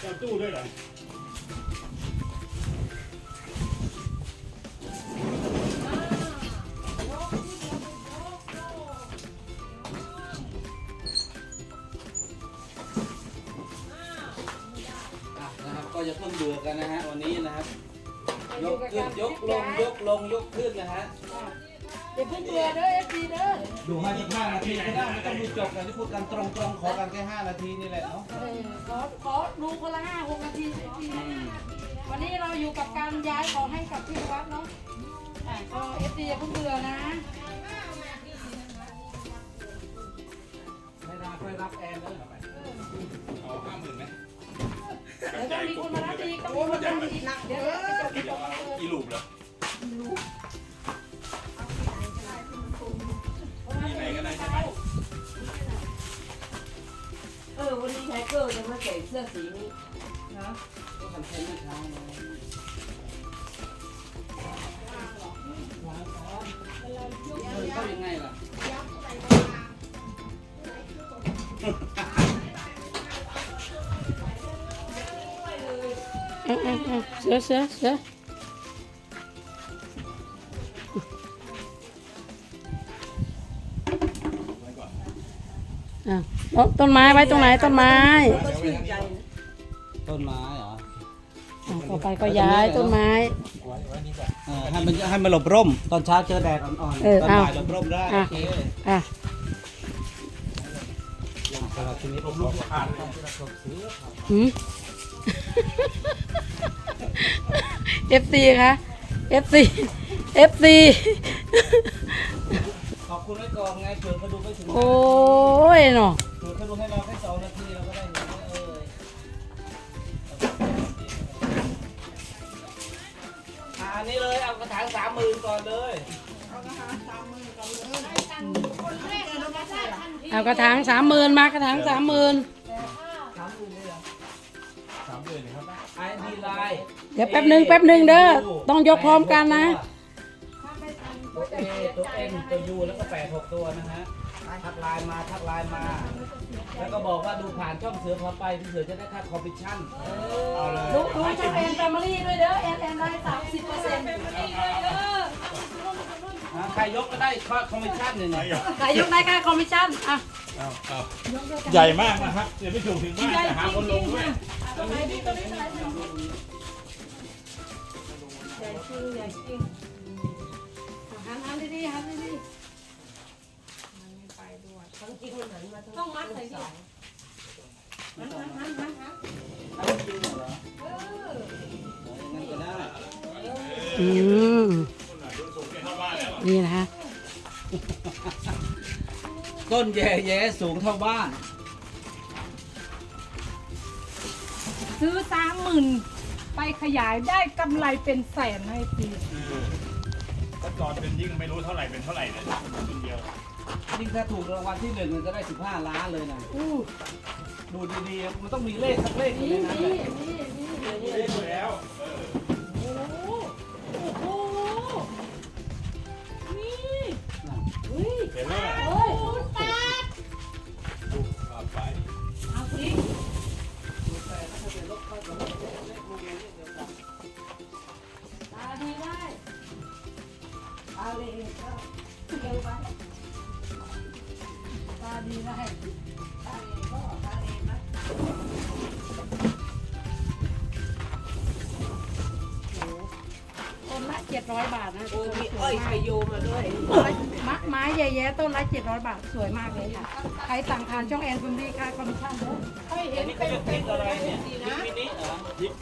เจ้าตู้ด้วยเหรออะนะครับก็จะเพิ่งเบื่อกันนะฮะวันนี้นะครับ ยกขึ้นยกลงยกลงยกขึ้นนะฮะ อ ย่าเพิ่งเบื่อเด้อเอฟซีเด้อดูห้าสิบห้านาทีก็ได้ไม่ต้องดูจบกันที่พูดกันตรงๆขอกันแค่ห้านาทีนี่แหละเนาะ เออขอขอดูคนละห้าหกนาทีเอฟซีอืมวันนี้เราอยู่กับการย้ายของให้กับพี่วัดเนาะอะก็เอฟซีอย่าเพิ่งเบื่อนะไม่ได้ค่อยรับแอนเด้อเอาห้าหมื่นไหมเดี๋ยวต้องมีคนมารับอีกต้องมีคนมารับอีกเดี๋ยวเดี๋ยวจะจบอีลูปเหรอ วันนี้ไทเกอร์ยังมาใส่เสื้อสีนี้นะก็คอนเทนต์เมื่อเช้าเลยมันก็ยังไงล่ะอะอะอะเสือเสือเสือ อะเอาต้นไม้ไว้ตรงไหนต้นไม้ก็ชื่นใจนะต้นไม้เหรออะต่อไปก็ย้ายต้นไม้ เออให้มันให้มันหลบร่ม ตอนเช้าเจอแดดอ่อนเออๆตอนเอาบ่ายหลบร่มได้อะ โอเคอะสำหรับทีนี้ผมลูกผ่านหืม FC คะ FC FC ขอบ คุณไว้ก่อนไงเผื่อเขาดูไม่ถึงโอ้ยเนาะเผื่อเขาดูให้เราแค่สองนาทีเราก็ได้เห็นว่าเอออะอันนี้เลยเอากระถางสามหมื่นก่อนเลยเอากระถางสามหมื่นมากระถางสามหมื่นสามเดือนครับไอดีไลน์เดี๋ยวแป๊บหนึ่งแป๊บหนึ่งเด้อต้องยกพร้อมกันนะ ตัวเอตัวเอ็น ตัวยูแล้วก็แปดหกตัวนะฮะทักไลน์มาทักไลน์มา แล้วก็บอกว่าดูผ่านช่องเสือพอไปพี่เสือจะได้ค่าคอมมิชชั่นเอาเลยดูดูช่องแอนแฟมิลี่ด้วยเด้อแอนแอนได้สามสิบเปอร์เซ็นต์อะใครยกก็ได้ค่าคอมมิชชั่นเนี่ยนะใครยกได้ค่าคอมมิชชั่นอะเอาเอาใหญ่มากนะครับเดี๋ยวไม่ถูกถึงบ้านจะหาคนลงด้วยใหญ่จริงใหญ่จริง ต้องมัดใส่ดิหันหันหันหันหันอันนี้จริงเหรอเอองั้นก็ได้อืมนี่นะคะต้นแย่แย่สูงเท่าบ้าน ซื้อสามหมื่นไปขยายได้กำไรเป็นแสนให้ปีถ้าจอดเป็นยิ่งไม่รู้เท่าไหร่เป็นเท่าไหร่เลยคนเดียว ยิ่งถ้าถูกรางวัลที่หนึ่งมันจะได้ 15 ล้านเลยนะดูดีๆ มันต้องมีเลขสักเลขอยู่ในนั้นแหละเล่นแล้ว โอ้โหนี่เห็นไหม โอ้ ต้นละเจ็ดร้อยบาทนะโอ้ยมีอ้อยไข่โยมาด้วยมะไม้ใหญ่แย่ต้นละเจ็ดร้อยบาทสวยมากเลยค่ะใครสั่งทานช่องแอนฟิมลี่ค่าคอมมิชชั่นเด้อค่อยอัเห็นนนี้เป็เขานเรียกพเป็รินกอะไรเนี่ยสีพรินะกมินิเหรอพริก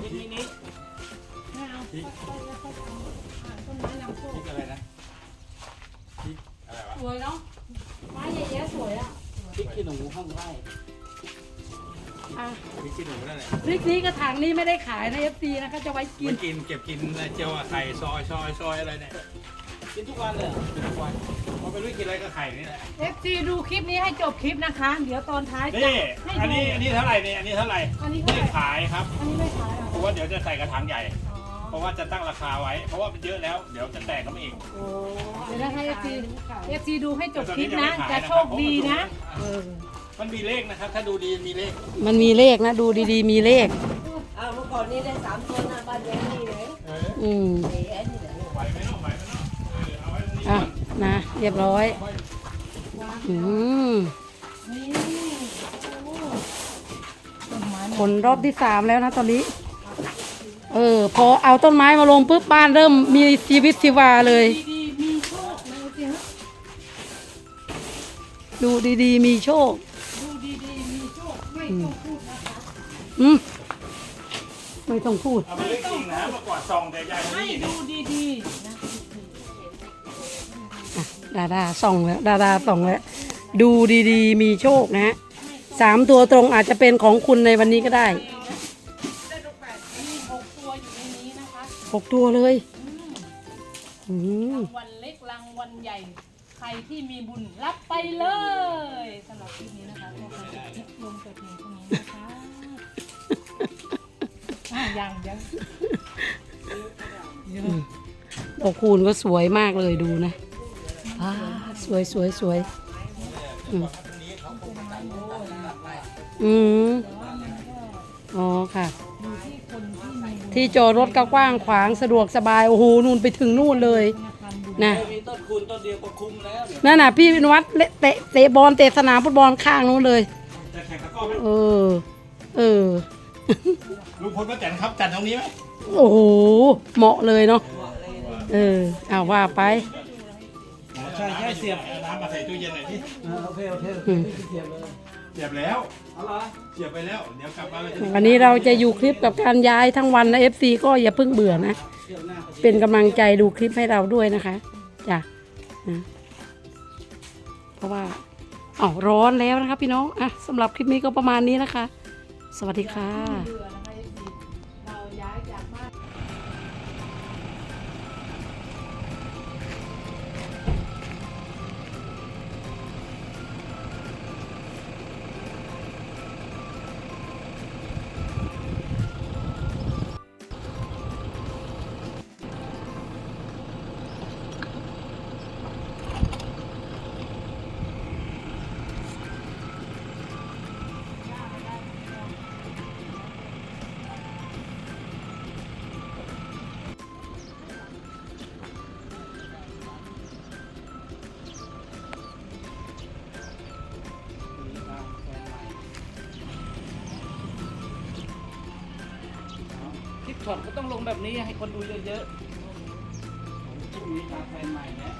พริกมินิไม่เอาพริกต้นไม้นำโชพคริกอะไรนะพริกอะไรวะสวยเนาะไม้ใหญ่แย่สวยอะพริกขี้หนูห้องไร่ อะพริกขี้หนูนั่นแหละพริกนี้กระถางนี้ไม่ได้ขายในเอฟซีนะคะจะไว้กิมันนกินเก็บกินเจียวไข่ซอยซอยซอยอะไรเนี่ยกินทุกวันเลยเหรอกินทุกวันพอไปรู้กินอะไรก็ไข่นี่แหละเอฟซีดูคลิปนี้ให้จบคลิปนะคะ เดี๋ยวตอนท้ายจะนี่ให้อันดูนี้อันนี้เท่าไหร่เนี่ยอันนี้เท่าไหร่อันนี้เท่าไม่ไหร่ขายครับอันนี้ไม่ขายเหรอเพราะว่าเดี๋ยวจะใส่กระถางใหญ่ อ๋อเพราะว่าจะตั้งราคาไว้ เพราะว่ามันเยอะแล้วเดี๋ยวจะแตกก็ไม่อีกโอ้เดี๋ยวนะคะเอฟซีเอฟซีดูให้จบแต่ตอนคลินี้ปยังนะไม่ขายจะนะโชครับคดีนะเพราว่า มันมันมีเลขนะครับ ถ้าดูดีมีเลขมันมีเลขนะ ดูดีๆ มีเลข อ้าวเมื่อก่อนนี้ได้สามตัวหน้าบ้านแย้นี่เลยเอออืมไอ้แย้นี่แหละไหวไหมเนาะไหวไหมเนาะเออเอาไว้ตรงนี้อะก่อนนะเรียบร้อย อืมนี่โอ้ต้นไม้ผลรอบที่สามแล้วนะตอนนี้ เออ พอเอาต้นไม้มาลงปุ๊บบ้านเริ่มมีชีวิตชีวาเลย ดีๆมีโชคนะจริงดูดีๆ มีโชค ดูดีๆมีโชคไม่ต้ องพูดนะคะอืมไม่ต้องพูด เอาไปเลขจริงนะเมื่อก่อนส่องแต่ยายให้นี่ดูดีๆนะดาดาส่องแล้วดาดาส่องแล้วดูดีๆ มีโชคนะฮะสามตัวตรงอาจจะเป็นของคุณในวันนี้ก็ได้ได้ลูกแปดมีหกตัวอยู่ในนี้นะคะหกตัวเลยอืมรางวัลเล็กรางวัลใหญ่ ใครที่มีบุญรับไปเลยสำหรับคลิปนี้นะคะ ก็ขอจบคลิปลงแต่เพียงเท่านี้นะคะอะยังยังดอกคูณก็สวยมากเลยดูนะอ่าสวยสวยสวยอืมอืมอ๋อค่ะดูที่คนที่มีบุญที่จอดรถก็กว้างขวางสะดวกสบาย โอ้โหนู่นไปถึงนู่นเลยทำบุญนะมีต้นคูณต้นเดียวก็คุ้มแล้วเนี่ยนั่นน่ะพี่วินวัฒน์เละเตะเตะบอลเตะสนามฟุตบอลข้างนู้นเลย เออ เออ ลุงพลป้าแตนครับจัดตรงนี้ไหมโอ้โห เหมาะเลยเนาะ เออเอาว่าไปใช่ใช่เสียบอาน้ำมาใส่ตู้เย็นหน่อยที่อ่าโอเคโอเคโอเคอืมเสียบเลยเสียบแล้วเอาเหรอเสียบไปแล้วเดี๋ยวกลับมาเราจะวันนี้เราจะอยู่คลิปกับการย้ายทั้งวันนะ FC ก็อย่าเพิ่งเบื่อนะ เสียบหน้าก็ดีเป็นกำลังใจดูคลิปให้เราด้วยนะคะ จ้ะนะเพราะว่า อ๋อร้อนแล้วนะคะพี่น้องอะสำหรับคลิปนี้ก็ประมาณนี้นะคะ สวัสดีค่ะ คลิปช็อตก็ต้องลงแบบนี้ให้คนดูเยอะๆช่วงนี้ตาแฟนใหม่แล้ว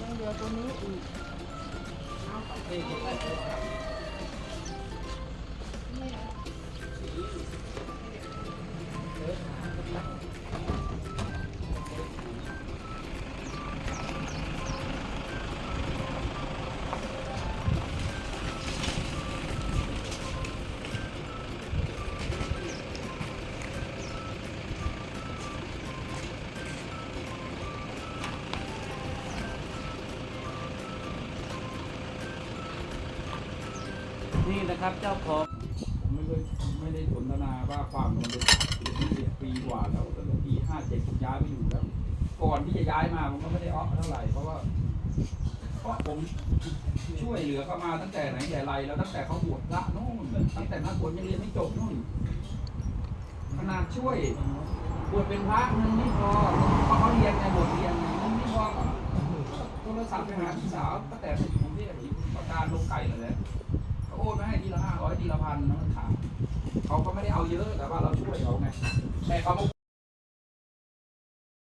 ยังเหลือตัวนี้อีก ครับเจ้าของผมไม่ได้ไม่ได้สนทนาว่าความมันเป็นสิบปีกว่าแล้วตั้งแต่ปีห้าเจ็ดผมย้ายไปอยู่แล้ว ก่อนที่จะย้ายมาผมก็ไม่ได้ออฟเท่าไหร่เพราะว่าเพราะผมช่วยเหลือเขามาตั้งแต่ไหนแต่ไรแล้วตั้งแต่เขาบวชพระนู่นตั้งแต่นักบวชยังเรียนไม่จบนู่นขนาดช่วยบวชเป็นพระเงินไม่พอเพราะเขาเรียนไงบวชเรียนไงเงินไม่พอก็โทรศัพท์ไปหาพี่สาวตั้งแต่ไปอยู่กรุงเทพอยู่ประการลงไก่เลย เขาโอนมาให้ทีละห้าร้อยทีละพันนะถามเขาก็ไม่ได้เอาเยอะแต่ว่าเราช่วยเขาไงแต่เขา